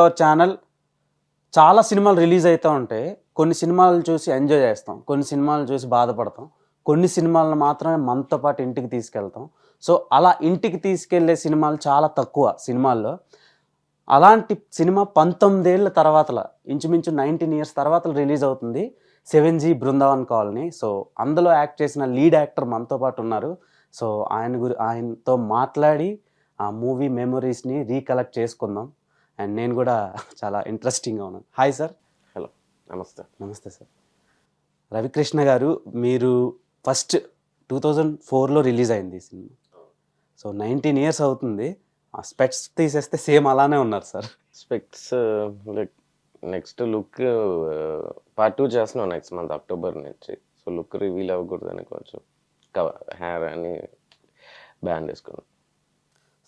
Our channel చాలా సినిమాలు release అవుతూ ఉంటాయి కొన్ని సినిమాలు చూసి ఎంజాయ్ చేస్తాం కొన్ని సినిమాలు చూసి బాధపడతాం కొన్ని సినిమాలను మాత్రమే మనతో పాటు ఇంటికి తీసుకెళ్తాం. సో అలా ఇంటికి తీసుకెళ్ళే సినిమాలు చాలా తక్కువ సినిమాల్లో. అలాంటి సినిమా పంతొమ్మిదేళ్ళ తర్వాతల ఇంచుమించు నైన్టీన్ ఇయర్స్ తర్వాత రిలీజ్ అవుతుంది. Seven G Brindavan colony. So అందులో యాక్ట్ చేసిన లీడ్ యాక్టర్ మనతో పాటు ఉన్నారు. సో ఆయన గురి ఆయనతో మాట్లాడి ఆ మూవీ మెమరీస్ని రీకలెక్ట్ చేసుకుందాం. అండ్ నేను కూడా చాలా ఇంట్రెస్టింగ్గా ఉన్నాను. హాయ్ సార్ హలో నమస్తే. నమస్తే సార్ రవికృష్ణ గారు మీరు ఫస్ట్ టూ థౌజండ్ ఫోర్లో రిలీజ్ అయింది ఈ సినిమా. సో నైన్టీన్ ఇయర్స్ అవుతుంది. ఆ స్పెట్స్ తీసేస్తే సేమ్ అలానే ఉన్నారు sir specs like next look part two చేస్తున్నాం నెక్స్ట్ మంత్ అక్టోబర్ నుంచి. సో లుక్ రివీల్ అవ్వకూడదని కొంచెం హెయిర్ అని బ్యాండ్ వేసుకున్నాం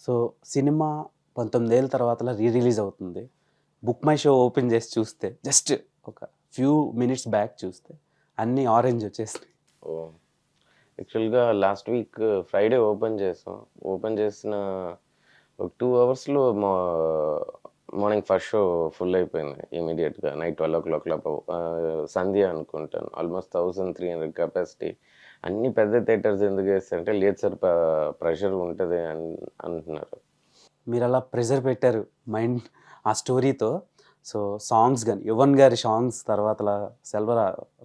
సో సినిమా పంతొమ్మిదేళ్ళ తర్వాత రీ రిలీజ్ అవుతుంది. బుక్ మై షో ఓపెన్ చేసి చూస్తే జస్ట్ ఒక ఫ్యూ మినిట్స్ బ్యాక్ చూస్తే అన్నీ ఆరెంజ్ వచ్చేసినాయి. ఓ యాక్చువల్గా లాస్ట్ వీక్ ఫ్రైడే ఓపెన్ చేసాం. ఓపెన్ చేసిన ఒక టూ అవర్స్లో మా మార్నింగ్ ఫస్ట్ షో ఫుల్ అయిపోయింది ఇమీడియట్గా. నైట్ ట్వెల్వ్ ఓ క్లాక్ లోపు సంధ్య అనుకుంటాను. Almost thousand three hundred capacity. అన్ని పెద్ద థియేటర్స్ ఎందుకు వేస్తారంటే లేదు సార్ ప్రెషర్ ఉంటుంది అని అంటున్నారు. మీరు అలా ప్రెజర్ పెట్టారు మైండ్ ఆ స్టోరీతో. సో సాంగ్స్ కానీ యువన్ గారి సాంగ్స్ తర్వాత సెల్వ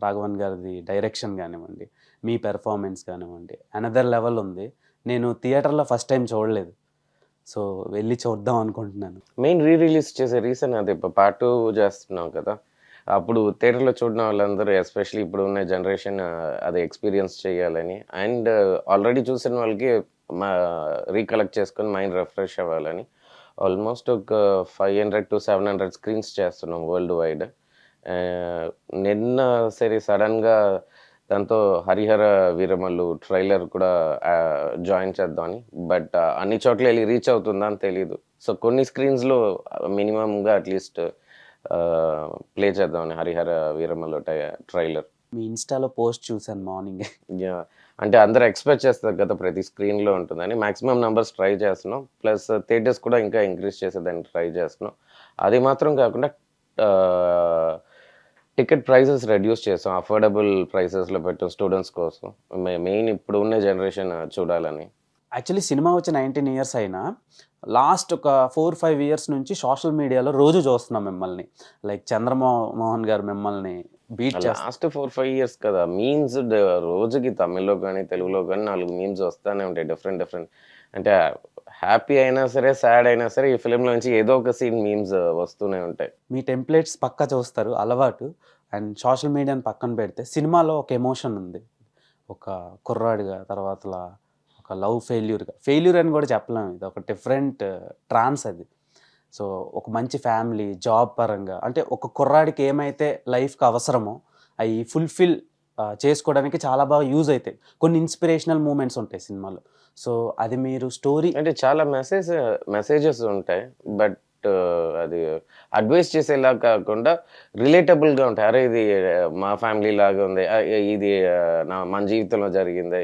రాఘవన్ గారిది డైరెక్షన్ కానివ్వండి మీ పెర్ఫార్మెన్స్ కానివ్వండి అనదర్ లెవెల్ ఉంది. నేను థియేటర్లో ఫస్ట్ టైం చూడలేదు. సో వెళ్ళి చూద్దాం అనుకుంటున్నాను. మెయిన్ రీ రిలీజ్ చేసే రీజన్ అది పార్ట్ టూ చేస్తున్నాం కదా. అప్పుడు థియేటర్లో చూడడం వాళ్ళందరూ ఎస్పెషల్లీ ఇప్పుడు ఉన్న జనరేషన్ అది ఎక్స్పీరియన్స్ చేయాలని. అండ్ ఆల్రెడీ చూసిన వాళ్ళకి మా రీకలెక్ట్ చేసుకొని మైండ్ రిఫ్రెష్ అవ్వాలని. ఆల్మోస్ట్ ఒక five hundred to seven hundred screens చేస్తున్నాం వరల్డ్ వైడ్ నిన్న సరే సడన్గా దాంతో హరిహర వీరమల్లు ట్రైలర్ కూడా జాయిన్ చేద్దామని. బట్ అన్ని చోట్ల వెళ్ళి రీచ్ అవుతుందా అని తెలియదు సో కొన్ని స్క్రీన్స్లో మినిమంగా అట్లీస్ట్ ప్లే చేద్దామని హరిహర వీరమల్లు ట్రైలర్ మీ ఇన్స్టాలో పోస్ట్ చూశాను మార్నింగ్. అంటే అందరు ఎక్స్పెక్ట్ చేస్తారు కదా ప్రతి స్క్రీన్లో ఉంటుందని. మాక్సిమం నెంబర్స్ ట్రై చేస్తున్నాం. ప్లస్ థియేటర్స్ కూడా ఇంకా ఇంక్రీజ్ చేసేదాన్ని ట్రై చేస్తున్నాం. అది మాత్రం కాకుండా టికెట్ ప్రైసెస్ రెడ్యూస్ చేస్తాం అఫోర్డబుల్ ప్రైసెస్లో పెట్టాం స్టూడెంట్స్ కోసం. మెయిన్ ఇప్పుడు ఉన్న జనరేషన్ చూడాలని. యాక్చువల్లీ సినిమా వచ్చి నైన్టీన్ ఇయర్స్ అయినా లాస్ట్ ఒక ఫోర్ ఫైవ్ ఇయర్స్ నుంచి సోషల్ మీడియాలో రోజు చూస్తున్నాం మిమ్మల్ని. లైక్ చంద్రమో మోహన్ గారు మిమ్మల్ని beat last four five years కదా మీమ్స్ రోజుకి తమిళ్ళో కానీ తెలుగులో కానీ నాలుగు మీమ్స్ వస్తానే ఉంటాయి డిఫరెంట్ డిఫరెంట్. అంటే హ్యాపీ అయినా సరే సాడ్ అయినా సరే ఈ ఫిలింలో నుంచి ఏదో ఒక సీన్ మీమ్స్ వస్తూనే ఉంటాయి. మీ టెంప్లెట్స్ పక్క చూస్తారు అలవాటు. అండ్ సోషల్ మీడియాని పక్కన పెడితే సినిమాలో ఒక ఎమోషన్ ఉంది. ఒక కుర్రాడిగా తర్వాత ఒక లవ్ ఫెయిల్యూర్గా ఫెయిల్యూర్ అని కూడా చెప్పలేము ఇది ఒక డిఫరెంట్ ట్రాన్స్ అది. సో ఒక మంచి ఫ్యామిలీ జాబ్ పరంగా. అంటే ఒక కుర్రాడికి ఏమైతే లైఫ్కి అవసరమో అవి ఫుల్ఫిల్ చేసుకోవడానికి చాలా బాగా యూజ్ అవుతాయి కొన్ని ఇన్స్పిరేషనల్ మూమెంట్స్ ఉంటాయి సినిమాలో. సో అది మీరు స్టోరీ అంటే చాలా మెసేజ్ మెసేజెస్ ఉంటాయి. బట్ అది అడ్వైస్ చేసేలా కాకుండా రిలేటబుల్గా ఉంటాయి. అరే ఇది మా ఫ్యామిలీ లాగా ఉంది. ఇది నా మన జీవితంలో జరిగింది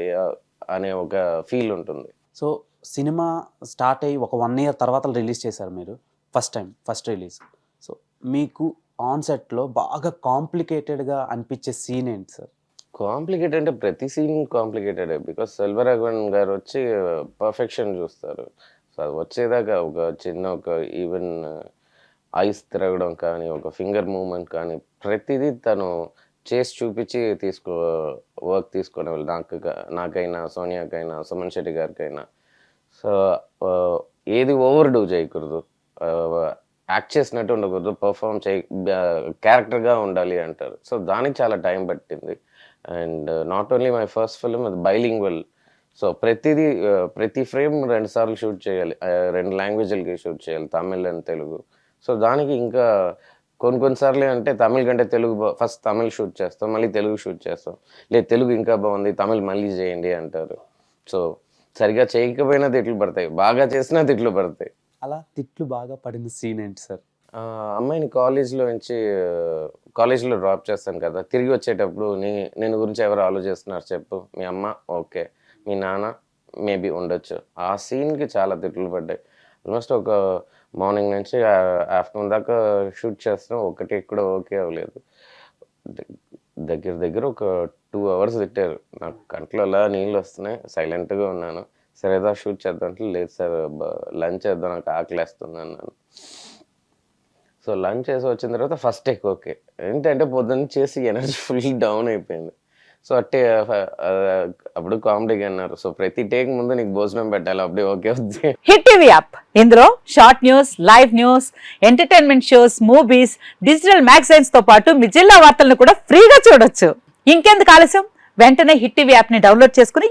అనే ఒక ఫీల్ ఉంటుంది. సో సినిమా స్టార్ట్ అయ్యి ఒక వన్ ఇయర్ తర్వాత రిలీజ్ చేశారు మీరు. First time first release. So మీకు ఆన్ సెట్లో బాగా కాంప్లికేటెడ్గా అనిపించే సీన్ ఏంటి సార్? కాంప్లికేట్ అంటే ప్రతి సీన్ కాంప్లికేటెడ్. బికాస్ సెల్వరాఘవన్ గారు వచ్చి పర్ఫెక్షన్ చూస్తారు. సో అది వచ్చేదాకా ఒక చిన్న ఒక ఈవెన్ ఐస్ తిరగడం కానీ ఒక ఫింగర్ మూమెంట్ కానీ ప్రతిదీ తను చేసి చూపించి తీసుకో వర్క్ తీసుకునే వాళ్ళు. నాకు నాకైనా సోనియాకైనా సుమన్ శెట్టి గారికైనా. సో ఏది ఓవర్ డూ చేయకూడదు. యాక్ట్ చేసినట్టు ఉండకూడదు పర్ఫామ్ చేయ క్యారెక్టర్గా ఉండాలి అంటారు. సో దానికి చాలా టైం పట్టింది. And not only my first film అది బైలింగ్వల్ సో ప్రతిదీ ప్రతి ఫ్రేమ్ రెండు సార్లు షూట్ చేయాలి. రెండు లాంగ్వేజ్లకి షూట్ చేయాలి. తమిళ్ అండ్ తెలుగు సో దానికి ఇంకా కొన్ని కొన్నిసార్లు అంటే తమిళ్ కంటే తెలుగు ఫస్ట్ తమిళ్ షూట్ చేస్తాం మళ్ళీ తెలుగు షూట్ చేస్తాం. లేదు తెలుగు ఇంకా బాగుంది తమిళ్ మళ్ళీ చేయండి అంటారు. సో సరిగా చేయకపోయినా తిట్లు పడతాయి బాగా చేసినా తిట్లు పడతాయి. అలా తిట్లు బాగా పడిన సీన్ ఏంటి సార్ అమ్మాయిని కాలేజ్లో నుంచి కాలేజ్లో డ్రాప్ చేస్తాను కదా తిరిగి వచ్చేటప్పుడు నీ నేను గురించి ఎవరు ఆలోచిస్తున్నారు చెప్పు. మీ అమ్మ ఓకే. మీ నాన్న మేబీ ఉండొచ్చు. ఆ సీన్కి చాలా తిట్లు పడ్డాయి. ఆల్మోస్ట్ ఒక మార్నింగ్ నుంచి ఆఫ్టర్నూన్ దాకా షూట్ చేస్తాం ఒకటి కూడా ఓకే అవ్వలేదు. దగ్గర దగ్గర ఒక టూ అవర్స్ తిట్టారు. నాకు కంట్లో అలా నీళ్ళు వస్తున్నాయి. సైలెంట్గా ఉన్నాను. సరేదా షూట్ చేద్దాం అంటే లేదు సార్ లంచ్ చేద్దాం నాకు ఆకలేస్తుంది అన్నాను. సో లంచ్ చేసి వచ్చిన తర్వాత ఫస్ట్ టేక్ ఓకే. ఏంటంటే పొద్దున్న చేసి ఎనర్జీ ఫుల్ డౌన్ అయిపోయింది. సో అట్టే అప్పుడు కామెడీగా అన్నారు. సో ప్రతి టేక్ ముందు నీకు భోజనం పెట్టాలి అప్పుడే ఓకే అవుద్ది. Hit TV app. ఇందులో short news live news entertainment shows movies digital మ్యాగజైన్స్తో పాటు మీ జిల్లా వార్తలను కూడా ఫ్రీగా చూడొచ్చు. ఇంకెందుకు ఆలస్యం? వెంటనే హిట్ టీవీ యాప్ని డౌన్లోడ్ చేసుకుని